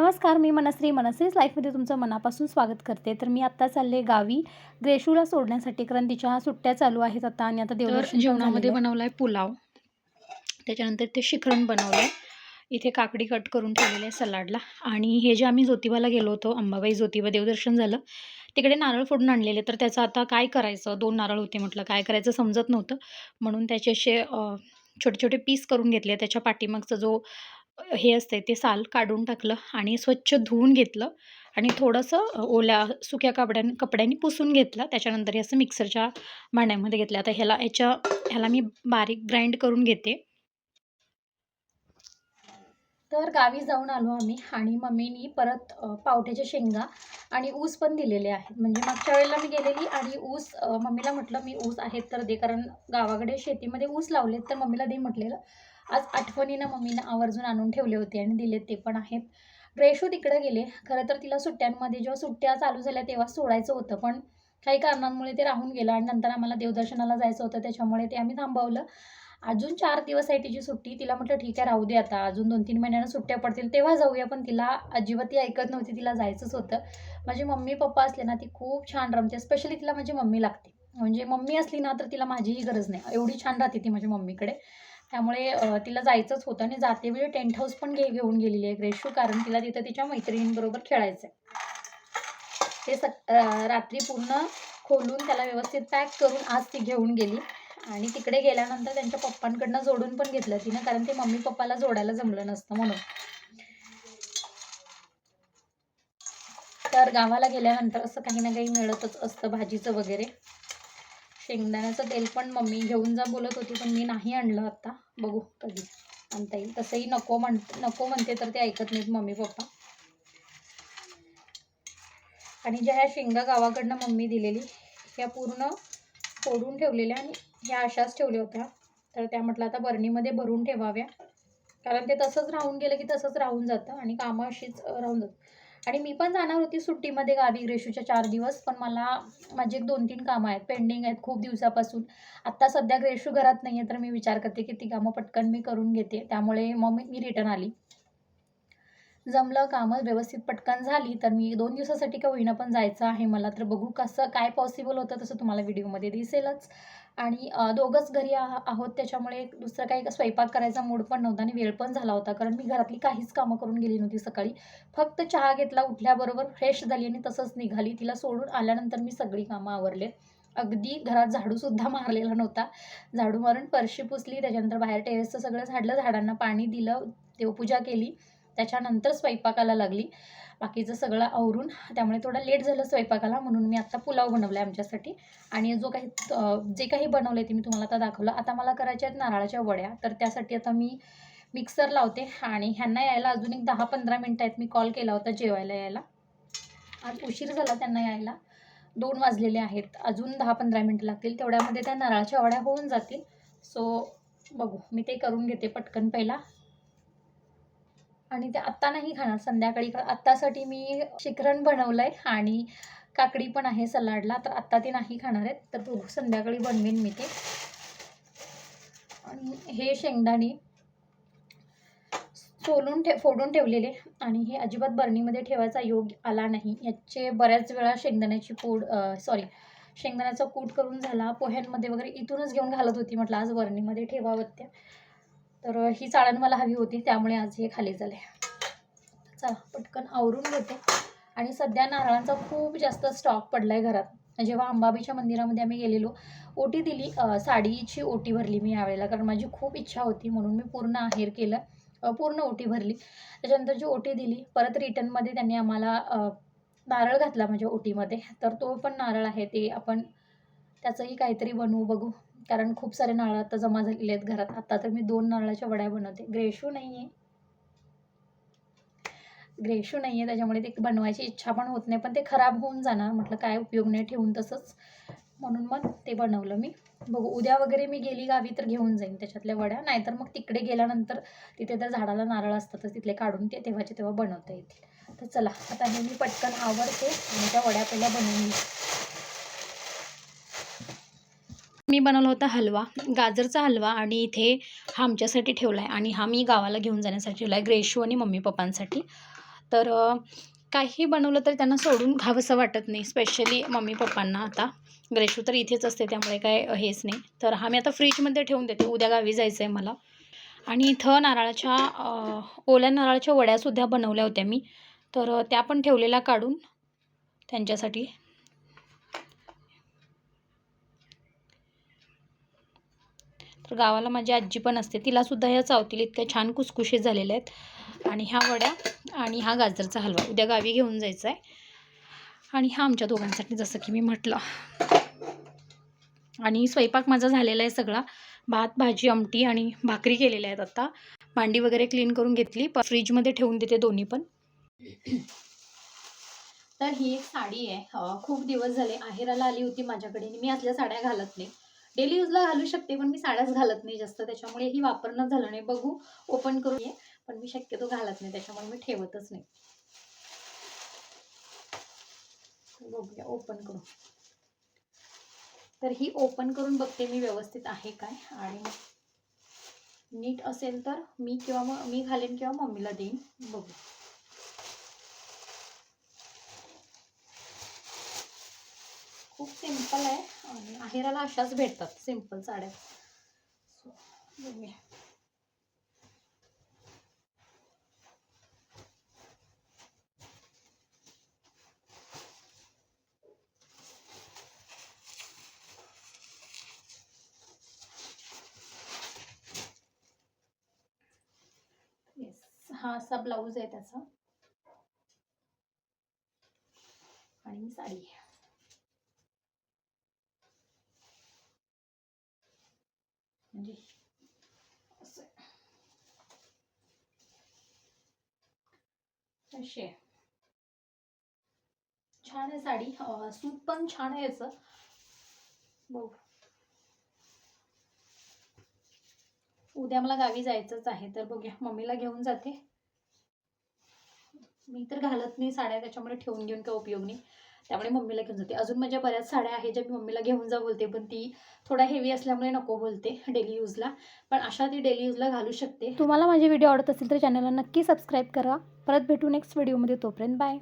नमस्कार मी मनश्री. मनश्रीच लाईफमध्ये तुमचं मनापासून स्वागत करते. तर मी आत्ता चालले गावी. ग्रेशूला सोडण्यासाठी कारण तिच्या सुट्ट्या चालू आहेत आता आणि आता देवदर्शन जेवणामध्ये. बनवला आहे. पुलाव. त्याच्यानंतर ते शिखरण बनवलं आहे इथे काकडी कट करून ठेवलेले आहे सलाडला. आणि हे जे आम्ही ज्योतिबाला गेलो होतो अंबाबाई ज्योतिबा देवदर्शन झालं तिकडे नारळ फोडून आणलेले. तर त्याचं आता काय करायचं? दोन नारळ होते म्हटलं. काय करायचं समजत नव्हतं. म्हणून त्याचे असे छोटे छोटे पीस करून घेतले. त्याच्या पाठीमागचं जो हे असते ते साल काढून टाकलं आणि स्वच्छ धुवून घेतलं आणि थोडंसं ओल्या सुक्या कपड्यां कपड्यांनी पुसून घेतलं. त्याच्यानंतर हे असं मिक्सरच्या भांड्यामध्ये घेतलं. आता ह्याला याच्या ह्याला मी बारीक ग्राइंड करून घेते. तर गावी जाऊन आलो आम्ही आणि मम्मीनी परत पावट्याच्या शेंगा आणि ऊस पण दिलेले आहेत. म्हणजे मागच्या वेळेला मी गेलेली आणि ऊस मम्मीला म्हटलं मी ऊस आहेत तर दे. कारण गावाकडे शेतीमध्ये ऊस लावलेत तर मम्मीला दे म्हटलेलं. आज आठवणीनं मम्मीनं आवर्जून आणून ठेवले होते आणि दिलेत ते पण आहेत. रेशू तिकडे गेले. खरं तर तिला सुट्ट्यांमध्ये जेव्हा सुट्ट्या चालू झाल्या तेव्हा सोडायचं होतं पण काही कारणांमुळे ते राहून गेलं आणि नंतर आम्हाला देवदर्शनाला जायचं होतं त्याच्यामुळे ते आम्ही थांबवलं. अजून चार दिवस आहे तिची सुट्टी. तिला म्हटलं ठीक आहे राहू दे आता. अजून दोन तीन महिन्यानं सुट्ट्या पडतील. तेव्हा जाऊया पण तिला अजिबात ती ऐकत नव्हती. तिला जायचंच होतं. माझी मम्मी पप्पा असले ना ती खूप छान रमते. स्पेशली तिला माझी मम्मी लागते. म्हणजे मम्मी असली ना तर तिला माझीही गरज नाही. एवढी छान राहते ती माझ्या मम्मीकडे. त्यामुळे तिला जायचंच होतं आणि जाते वेळी टेंट हाऊस पण घे घेऊन गेलेली आहे ग्रेशू कारण तिला तिथं तिच्या मैत्रिणींबरोबर खेळायचं आहे ते सक रात्री पूर्ण खोलून त्याला व्यवस्थित पॅक करून आज ती घेऊन गेली. आणि तिकडे गेल्यानंतर त्यांच्या पप्पांकडनं जोडून पण घेतलं तिनं कारण ते मम्मी पप्पाला जोडायला जमलं नसतं म्हणून. तर गावाला गेल्यानंतर असं काही ना काही मिळतच असतं भाजीचं वगैरे. शेंगदाण्याचं तेल पण मम्मी घेऊन जा बोलत होती पण मी नाही आणलं आता. बघू कधी आणता येईल. तसंही नको म्हण नको म्हणते तर ते ऐकत नाहीत मम्मी पप्पा. आणि ज्या ह्या शेंगा गावाकडनं मम्मी दिलेली ह्या पूर्ण फोडून ठेवलेल्या आणि ह्या अशाच ठेवल्या होत्या. तर त्या म्हटलं आता बरणीमध्ये भरून ठेवाव्या. कारण ते तसंच राहून गेलं की तसंच राहून जातं आणि कामं अशीच राहून जातात. आणि मी पण जाणार होती सुट्टीमध्ये गावी ग्रेशूच्या चार दिवस पण मला माझे एक दोन तीन कामं आहेत पेंडिंग आहेत खूप दिवसापासून. आत्ता सध्या ग्रेशू घरात नाही आहे तर मी विचार करते की ती कामं पटकन मी करून घेते. त्यामुळे मग मी- मी रिटर्न आली. जमलं कामं व्यवस्थित पटकन झाली तर मी दोन दिवसासाठी का होईना पण जायचं आहे मला? तर बघू कसं काय पॉसिबल होतं तसं तुम्हाला व्हिडिओमध्ये दिसेलच. आणि दोघंच घरी आह आहोत त्याच्यामुळे दुसरं काही स्वयंपाक करायचा मूड पण नव्हता आणि वेळ पण झाला होता. कारण मी घरातली काहीच कामं करून गेली नव्हती सकाळी. फक्त चहा घेतला उठल्याबरोबर फ्रेश झाली आणि तसंच निघाली. तिला सोडून आल्यानंतर मी सगळी कामं आवरले. अगदी घरात झाडूसुद्धा मारलेला नव्हता. झाडू मारून फरशी पुसली. त्याच्यानंतर बाहेर टेरेसचं सगळं झाडलं. झाडांना पाणी दिलं. देवपूजा केली. त्याच्यानंतर स्वयंपाकाला लागली. बाकीचं सगळं आवरून त्यामुळे थोडं लेट झालं स्वयंपाकाला म्हणून मी आत्ता पुलाव बनवला आहे आमच्यासाठी. आणि जो काही जे काही बनवलं ते मी तुम्हाला आता दाखवलं. आता मला करायच्या आहेत नारळाच्या वड्या. तर त्यासाठी आता मी मिक्सर लावते आणि ह्यांना यायला अजून एक दहा पंधरा मिनटं आहेत. मी कॉल केला होता जेवायला यायला. आज उशीर झाला त्यांना यायला. दोन वाजलेले आहेत. अजून दहा पंधरा मिनटं लागतील. तेवढ्यामध्ये त्या नारळाच्या वड्या होऊन जातील. सो बघू. मी ते करून घेते पटकन पहिला. आणि ते आत्ता नाही खाणार संध्याकाळी आत्तासाठी मी शिखरण बनवलं आहे आणि काकडी पण आहे सलाडला तर आत्ता ते नाही खाणार आहेत तर बघू संध्याकाळी बनवेन मी ते. आणि हे शेंगदाणे सोलून ठे फोडून ठेवलेले आणि हे अजिबात बरणीमध्ये ठेवायचा योग आला नाही. याचे बऱ्याच वेळा शेंगदाण्याची पूड सॉरी शेंगदाण्याचा कूट करून झाला पोह्यांमध्ये वगैरे इथूनच घेऊन घालत होती म्हटलं आज बरणीमध्ये ठेवावं त्या. तर ही चाळण मला हवी होती त्यामुळे आज हे खाली झाले. चला पटकन आवरून घेते. आणि सध्या नारळांचा खूप जास्त स्टॉक पडला आहे घरात. जेव्हा अंबाबाईच्या मंदिरामध्ये आम्ही गेलेलो ओटी दिली साडीची ओटी भरली मी यावेळेला कारण माझी खूप इच्छा होती म्हणून मी पूर्ण आहेर केलं. पूर्ण ओटी भरली. त्याच्यानंतर जी ओटी दिली परत रिटर्नमध्ये त्यांनी आम्हाला नारळ घातला माझ्या ओटीमध्ये. तर तो पण नारळ आहे ते आपण त्याचंही काहीतरी बनवू बघू. कारण खूप सारे नारळ आता जमा झालेले आहेत घरात. आता तर मी दोन नारळाच्या वड्या बनवते. ग्रेशू नाही आहे ग्रेशू नाही आहे त्याच्यामुळे ते बनवायची इच्छा पण होत नाही पण ते खराब होऊन जाणार. म्हटलं काय उपयोग नाही ठेवून तसंच. म्हणून मग ते बनवलं मी. बघू उद्या वगैरे मी गेली गावी तर घेऊन जाईन त्याच्यातल्या वड्या. नाहीतर मग तिकडे गेल्यानंतर तिथे त्या झाडाला नारळ असतातच तिथले काढून ते तेव्हाचे तेव्हा बनवता येतील. तर चला आता हे मी पटकन आवडते आणि त्या वड्या पहिल्या बनवून मी बनवला होता हलवा गाजरचा हलवा आणि इथे हा आमच्यासाठी ठेवला आहे आणि हा मी गावाला घेऊन जाण्यासाठी ठेवला आहे ग्रेशू आणि मम्मी पप्पांसाठी. तर काही बनवलं तरी त्यांना सोडून घावंसं वाटत नाही स्पेशली मम्मी पप्पांना आता. ग्रेशू तर इथेच असते त्यामुळे काय हेच नाही. तर हा मी आता फ्रीजमध्ये ठेवून देते उद्या गावी जायचं आहे मला. आणि इथं नारळाच्या ओल्या नारळाच्या वड्यासुद्धा बनवल्या होत्या मी. तर त्या पण ठेवलेल्या काढून त्यांच्यासाठी तर गावाला माझी आजी पण असते. तिलासुद्धा ह्या चावतील इतक्या छान कुसकुशीत झालेल्या आहेत. आणि ह्या वड्या आणि हा गाजरचा हलवा. उद्या गावी घेऊन जायचा आहे आणि हा आमच्या दोघांसाठी जसं की मी म्हटलं. आणि स्वयंपाक माझा झालेला आहे सगळा. भात भाजी आमटी आणि भाकरी केलेल्या आहेत आता. भांडी वगैरे क्लीन करून घेतली. पण फ्रीजमध्ये ठेवून देते दोन्ही पण. तर ही एक साडी आहे. खूप दिवस झाले. आहेराला आली होती माझ्याकडे मी असल्या साड्या घालत नाही. डेली यूजला घालू शकते पण मी साड्याच घालत नाही जास्त. त्याच्यामुळे ही वापरणं झालं नाही. बघू ओपन करून ये पण मी शक्यतो घालत नाही त्याच्यामुळे मी ठेवतच नाही. बघूया ओपन करू. तर ही ओपन करून बघते मी व्यवस्थित आहे काय. आणि नीट असेल तर मी किंवा मग मी घालेन किंवा मम्मीला देईन. बघू. खूप सिंपल आहे. आणि माहेराला अशाच भेटतात सिंपल साड्या. बघूया. हा असा ब्लाऊज आहे त्याचा आणि ही साडी आहे म्हणजे असं छान आहे साडी. सूट पण छान आहे याचं. बघ. उद्या मला गावी जायचंच आहे तर बघूया. मम्मीला घेऊन जाते. मी तर घालत नाही साड्या त्याच्यामुळे ठेवून घेऊन काही उपयोग नाही. त्यामुळे मम्मीला घेऊन जाते. अजून माझ्या बऱ्याच साड्या आहेत ज्या मी मम्मीला घेऊन जा बोलते पण ती थोडा हेवी असल्यामुळे नको बोलते डेली यूजला पण अशा ती डेली यूजला घालू शकते. तुम्हाला माझे व्हिडिओ आवडत असेल तर चॅनलला नक्की सबस्क्राईब करा. परत भेटू नेक्स्ट व्हिडिओमध्ये तोपर्यंत बाय